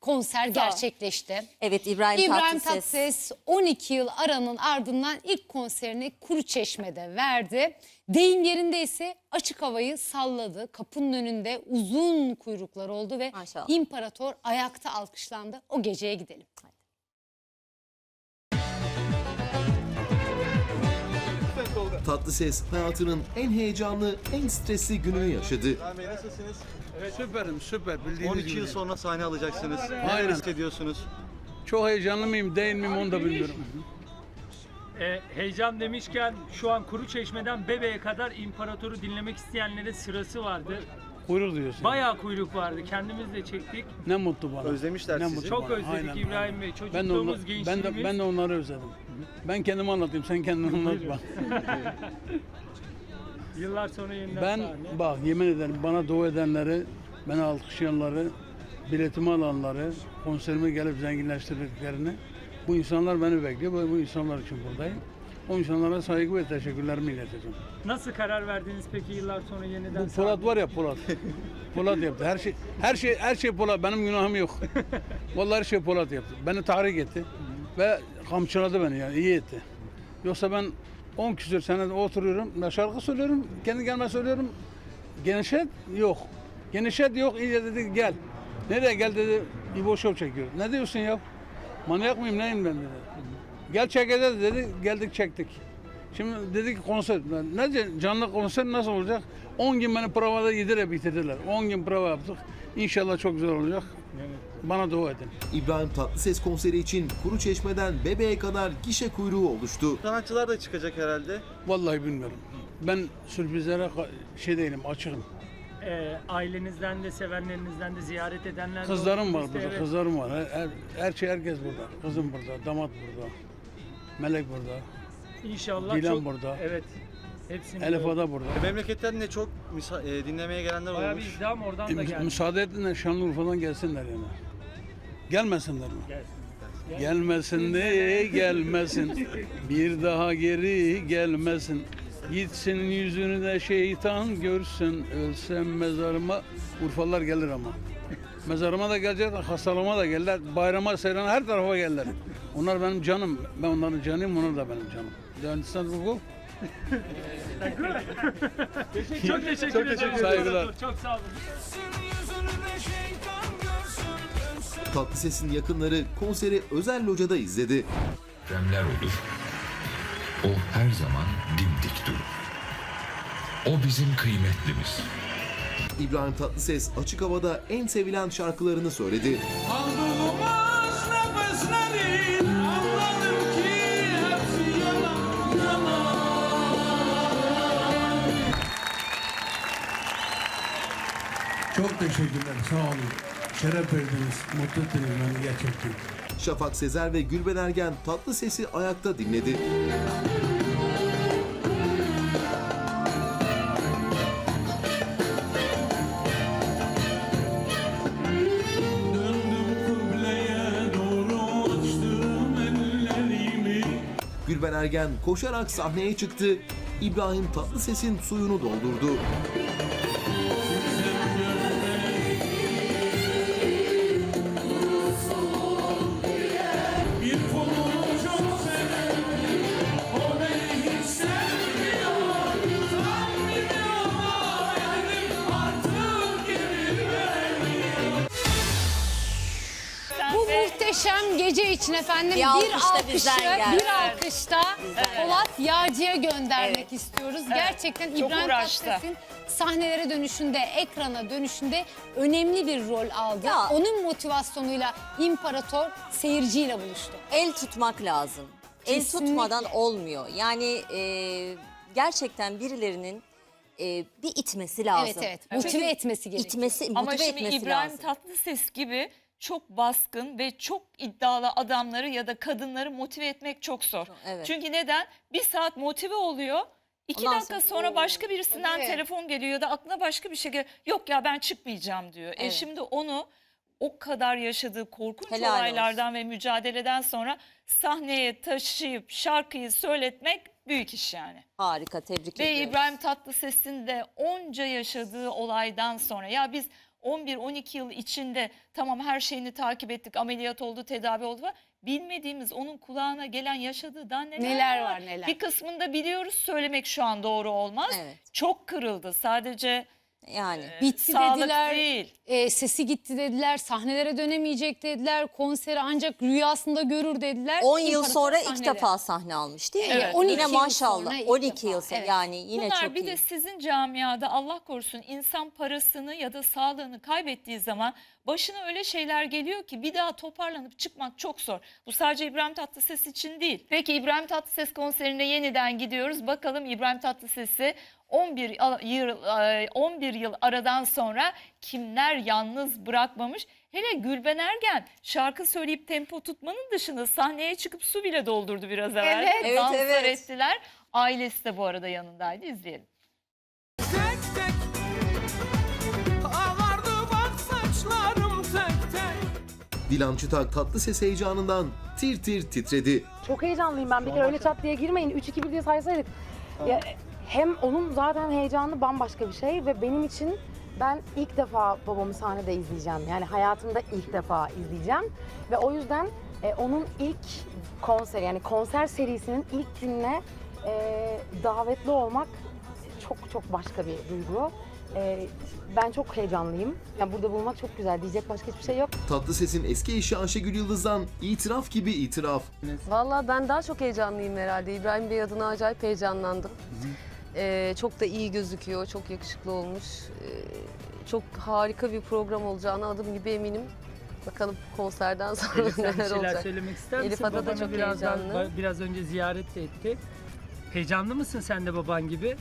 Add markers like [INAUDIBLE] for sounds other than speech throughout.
konser gerçekleşti. Evet İbrahim, İbrahim Tatlıses. Tatlıses 12 yıl aranın ardından ilk konserini Kuruçeşme'de verdi. Deyim yerinde ise açık havayı salladı. Kapının önünde uzun kuyruklar oldu ve Maşallah. imparator ayakta alkışlandı. O geceye gidelim. Tatlıses hayatının en heyecanlı, en stresli gününü yaşadı. Nasılsınız? Süperim süper bildiğiniz 12 gibi. yıl sonra sahne alacaksınız. Neler Aynen. hissediyorsunuz? Çok heyecanlı mıyım değil miyim onu da bilmiyorum. E, heyecan demişken şu an Kuruçeşme'den Bebe'ye kadar imparatoru dinlemek isteyenlere sırası vardı. Kuyruk diyorsun. Bayağı kuyruk vardı. Kendimiz de çektik. Ne mutlu bana. Özlemişler ne sizi. mutlu Çok bana. özledik Aynen, İbrahim. Bey. Ben de, Çocukluğumuz, ben, gençliğimiz. de, ben de onları özledim. Ben kendimi anlatayım, sen kendini [LAUGHS] anlatma. [LAUGHS] Yıllar sonra yeniden ben sahne. bak yemin ederim bana dua edenleri, beni alkışlayanları, biletimi alanları, konserime gelip zenginleştirdiklerini, bu insanlar beni bekliyor. Bu, bu insanlar için buradayım. O insanlara saygı ve teşekkürlerimi ileteceğim. Nasıl karar verdiniz peki yıllar sonra yeniden Bu Polat sahne? var ya Polat. [LAUGHS] Polat yaptı. Her şey her şey her şey Polat. Benim günahım yok. Vallahi her şey Polat yaptı. Beni tahrik etti ve kamçıladı beni yani iyi etti. Yoksa ben 10 küsür sene oturuyorum. Ben şarkı söylüyorum. Kendi gelme söylüyorum. Genişlet yok. Genişlet yok. İyice dedi gel. Nereye gel dedi. İbo Show çekiyor. Ne diyorsun ya? Manyak mıyım neyim ben dedi. Gel çekeceğiz dedi. Geldik çektik. Şimdi dedik konser. Ne canlı konser nasıl olacak? 10 gün beni provada yedire bitirdiler. 10 gün prova yaptık. İnşallah çok güzel olacak. Bana dua edin. İbrahim Tatlıses konseri için Kuruçeşme'den Bebe'ye kadar gişe kuyruğu oluştu. Sanatçılar da çıkacak herhalde. Vallahi bilmiyorum. Ben sürprizlere şey değilim, açığım. E, ailenizden de sevenlerinizden de ziyaret edenler de Kızlarım var burada, Evet. kızlarım var. Her, her, her şey herkes burada. Kızım burada, damat burada. Melek burada. İnşallah Dilan çok... burada. Evet. Hepsini Elif gördüm. Ada burada. Memleketten de çok misa- e, dinlemeye gelenler Bayağı bir olmuş. izdiham oradan E, da müs- geldi. müsaade edin de Şanlıurfa'dan gelsinler yani. Gelmesinler mi? Gelsin. Gelmesin de gelmesin. Bir daha geri gelmesin. Gitsin yüzünü de şeytan görsün. Ölsem mezarıma. Urfalılar gelir ama. Mezarıma da gelecekler, hastalığıma da gelirler. Bayrama, seyrana her tarafa gelirler. Onlar benim canım. Ben onların canıyım, onlar da benim canım. Understand bu? Çok teşekkür ederim. Saygılar. Çok sağ olun. Tatlıses'in yakınları konseri özel locada izledi. depremler olur. O her zaman dimdik durur. O bizim kıymetlimiz. İbrahim Tatlıses açık havada en sevilen şarkılarını söyledi. Aldığımız teşekkürler sağ olun. Şeref verdiniz, mutlu ettiniz beni gerçekten. Şafak Sezer ve Gülben Ergen Tatlıses'i ayakta dinledi. Gülben Ergen koşarak sahneye çıktı. İbrahim Tatlıses'in suyunu doldurdu. Muhteşem gece için efendim Bir bir, alkışı, bir alkışta Polat Yağcı'ya göndermek Evet. istiyoruz. Gerçekten İbrahim Tatlıses'in sahnelere dönüşünde, ekrana dönüşünde önemli bir rol aldı. Ya. Onun motivasyonuyla İmparator seyirciyle buluştu. El tutmak lazım. El Kesinlikle. tutmadan olmuyor. Yani e, gerçekten birilerinin e, bir itmesi lazım. Evet evet. Motive etmesi gerekiyor. İtmesi, Ama motive şimdi etmesi İbrahim lazım. Tatlıses gibi çok baskın ve çok iddialı adamları ya da kadınları motive etmek çok zor. Evet. Çünkü neden? Bir saat motive oluyor. İki Ondan dakika sonra- sonra başka birisinden Tabii. telefon geliyor ya da aklına başka bir şey geliyor. Yok ya ben çıkmayacağım diyor. E Evet. şimdi onu o kadar yaşadığı korkunç Helal olaylardan ve mücadeleden sonra sahneye taşıyıp şarkıyı söyletmek büyük iş yani. Harika, tebrik Ve ediyoruz. İbrahim Tatlıses'in de onca yaşadığı olaydan sonra ya biz 11-12 yıl içinde tamam her şeyini takip ettik, ameliyat oldu, tedavi oldu falan. Bilmediğimiz onun kulağına gelen yaşadığı daha neler, Neler var, neler. Bir kısmını da biliyoruz söylemek şu an doğru olmaz. Evet. Çok kırıldı sadece Yani e, Bitti sağlık dediler. değil. E, sesi gitti dediler. Sahnelere dönemeyecek dediler. Konseri ancak rüyasında görür dediler. 10 yıl İmparator sonra ilk sahnede. defa sahne almış değil mi? Evet. 12 Yine yıl maşallah sonra ilk 12 defa, yıl sonra evet. yani yine Bunlar çok bir iyi. de sizin camiada Allah korusun insan parasını ya da sağlığını kaybettiği zaman başına öyle şeyler geliyor ki bir daha toparlanıp çıkmak çok zor. Bu sadece İbrahim Tatlıses için değil. Peki İbrahim Tatlıses konserine yeniden gidiyoruz. Bakalım İbrahim Tatlıses'i 11 a- yıl e, 11 yıl aradan sonra kimler yalnız bırakmamış? Hele Gülben Ergen şarkı söyleyip tempo tutmanın dışında sahneye çıkıp su bile doldurdu biraz evvel. Evet. Evet, Danslar evet. ettiler. Ailesi de bu arada yanındaydı. İzleyelim. tek tek Ağardı bak saçlarım tek tek Dilan Çıtak tatlı ses heyecanından tir tir titredi. Çok heyecanlıyım ben. Bir kere öyle çat diye girmeyin. 3-2-1 diye saysaydık. Ya, hem onun zaten heyecanı bambaşka bir şey ve benim için ben ilk defa babamı sahnede izleyeceğim. Yani hayatımda ilk defa izleyeceğim. Ve o yüzden e, onun ilk konseri yani konser serisinin ilk gününe e, davetli olmak çok çok başka bir duygu. E, ben çok heyecanlıyım. Yani burada bulunmak çok güzel. Diyecek başka hiçbir şey yok. Tatlı sesin eski eşi Ayşegül Yıldız'dan itiraf gibi itiraf. Vallahi ben daha çok heyecanlıyım herhalde. İbrahim Bey adına acayip heyecanlandım. Ee, çok da iyi gözüküyor, çok yakışıklı olmuş. Ee, çok harika bir program olacağına adım gibi eminim. Bakalım konserden [LAUGHS] sonra Elif sen bir neler şeyler olacak. söylemek ister Elif misin? Ada da Babanı çok biraz daha- heyecanlı. biraz önce ziyaret de etti. Heyecanlı mısın sen de baban gibi?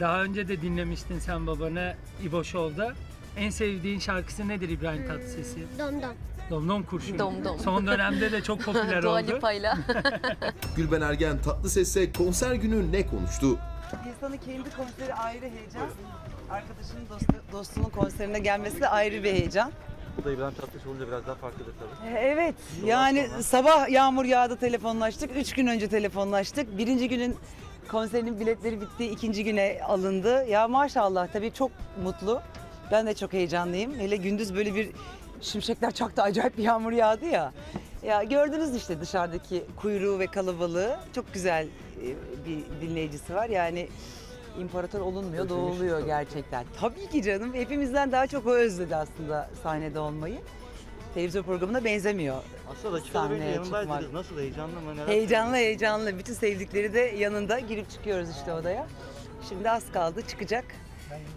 Daha önce de dinlemiştin sen babanı İbo Show'da. En sevdiğin şarkısı nedir İbrahim Tatlıses'i? Domdom. Domdom Kurşun. Dom Dom. Son dönemde de çok [LAUGHS] popüler Dua oldu. Lipa'yla. [LAUGHS] Gülben Ergen tatlı sesle konser günü ne konuştu? İnsanın kendi konseri ayrı heyecan Arkadaşının dostu, dostunun konserine gelmesi de ayrı bir heyecan. Bu da İbrahim Tatlıses olunca biraz daha farklıdır tabii. Evet yani sabah yağmur yağdı telefonlaştık Üç gün önce telefonlaştık. Birinci günün konserinin biletleri bitti ikinci güne alındı. Ya maşallah tabii çok mutlu. Ben de çok heyecanlıyım. Hele gündüz böyle bir şimşekler çaktı acayip bir yağmur yağdı ya. Ya gördünüz işte dışarıdaki kuyruğu ve kalabalığı. Çok güzel bir dinleyicisi var yani imparator olunmuyor doğuluyor gerçekten. Tabii ki canım hepimizden daha çok o özledi aslında sahnede olmayı. Televizyon programına benzemiyor. Aslında dakikalar önce Sahneye yanındaydınız. çıkmak. Nasıl heyecanlı mı? Neler Heyecanlı heyecanlı bütün sevdikleri de yanında girip çıkıyoruz işte odaya. Şimdi az kaldı çıkacak.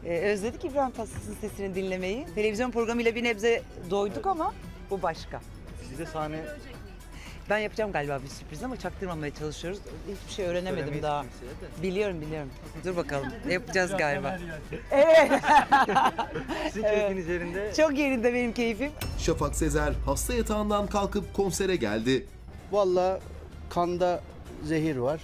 Ee, özledik İbrahim Tatlıses'in sesini dinlemeyi. Televizyon programıyla bir nebze doyduk ama bu başka. Size sahne Ben yapacağım galiba bir sürpriz ama çaktırmamaya çalışıyoruz. Hiçbir şey öğrenemedim daha. Biliyorum biliyorum. Dur bakalım. Yapacağız galiba. [LAUGHS] Sizin Evet. keyfiniz yerinde. Çok yerinde benim keyfim. Şafak Sezer hasta yatağından kalkıp konsere geldi. Vallahi kanda zehir var.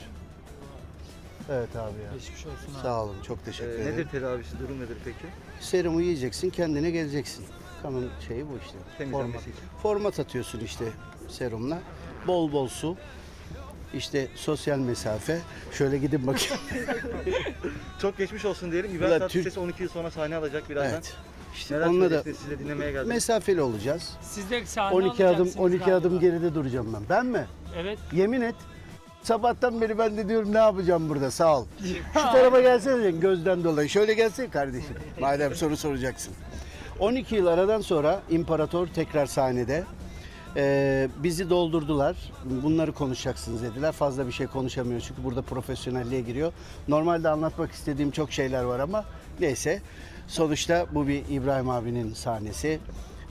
Evet abi ya. Geçmiş olsun abi. Sağ olun çok Ee, teşekkür ederim. nedir tedavisi? Durum nedir peki? Serumu yiyeceksin kendine geleceksin. Kanın şeyi bu işte. Temizlenmesi Format. için. Format atıyorsun işte serumla. Bol bol su. İşte sosyal mesafe. Şöyle gidin bakayım. [LAUGHS] Çok geçmiş olsun diyelim. Ulan İbrahim Türk- Tatlıses 12 yıl sonra sahne alacak birazdan. evet. İşte Neler onunla da söyleyeceksiniz? Siz de dinlemeye geldik. mesafeli olacağız. Siz de sahne 12 adım alacaksınız 12 galiba. adım geride duracağım ben. Ben mi? Evet. Yemin et. Sabahtan beri ben de diyorum ne yapacağım burada sağ ol. [LAUGHS] Şu tarafa gelsene gözden dolayı. Şöyle gelsene kardeşim. Madem soru soracaksın. 12 yıl aradan sonra İmparator tekrar sahnede. Ee, bizi doldurdular. Bunları konuşacaksınız dediler. Fazla bir şey konuşamıyoruz çünkü burada profesyonelliğe giriyor. Normalde anlatmak istediğim çok şeyler var ama neyse. Sonuçta bu bir İbrahim abinin sahnesi.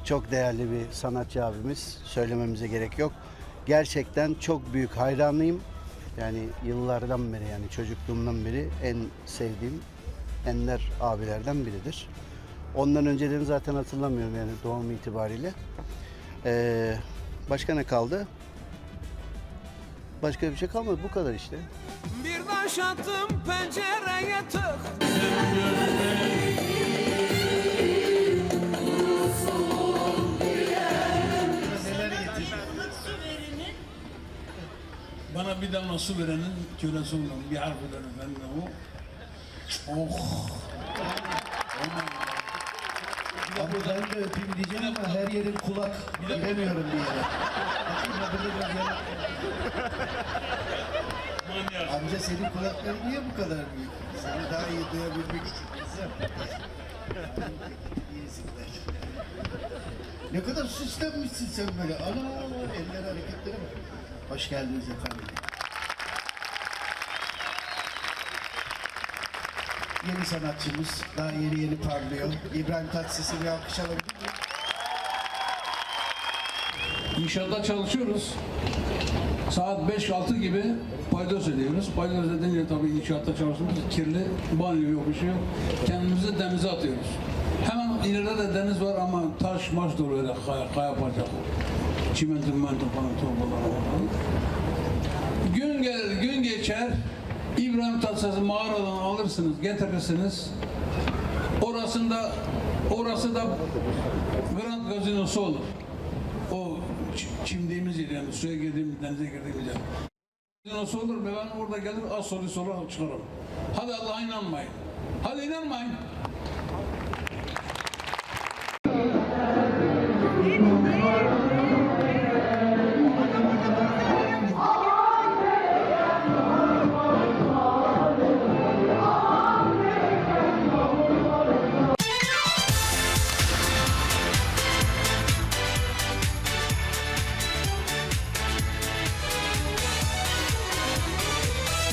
Çok değerli bir sanatçı abimiz. Söylememize gerek yok. Gerçekten çok büyük hayranlıyım. Yani yıllardan beri yani çocukluğumdan beri en sevdiğim ender abilerden biridir. Ondan önceden zaten hatırlamıyorum yani doğum itibariyle. Ee, başka ne kaldı? Başka bir şey kalmadı. Bu kadar işte. Bir taş attım pencereye tık Bana bir damla su verenin kölesi oldum. Bir harf eder efendim o. Oh. Aman. Abi ben de öpeyim diyeceğim ama her yerim kulak. Giremiyorum bir yere. Bakayım öbürü biraz yana- Amca senin kulakların niye bu kadar büyük? Seni daha iyi duyabilmek için kızım. İyisin be. Ne kadar süslenmişsin sen böyle. Ana eller hareketleri mi? Hoş geldiniz efendim. Yeni sanatçımız daha yeni yeni parlıyor. İbrahim Tatlıses'i bir alkış alabilir miyim? İnşaatta çalışıyoruz. Saat 5-6 gibi paydos ödüyoruz. Paydos ödeyince tabii inşaatta çalışıyoruz. Kirli, banyo yok, bir şey yok. Kendimizi denize atıyoruz. Hemen ileride de deniz var ama taş maş dolu öyle kaya, kaya parça. Çimento, mento falan torbalar. Gün gelir, gün geçer. İbrahim Tatlıses'i mağaradan alırsınız, getirirsiniz. Orasında orası da Grand Gazinosu olur. O çimdiğimiz yer yani suya girdiğimiz, denize girdiğimiz yer. Gazinosu olur ve ben orada gelir az soru soru çıkarım. Hadi Allah'a inanmayın. Hadi inanmayın. Thank you.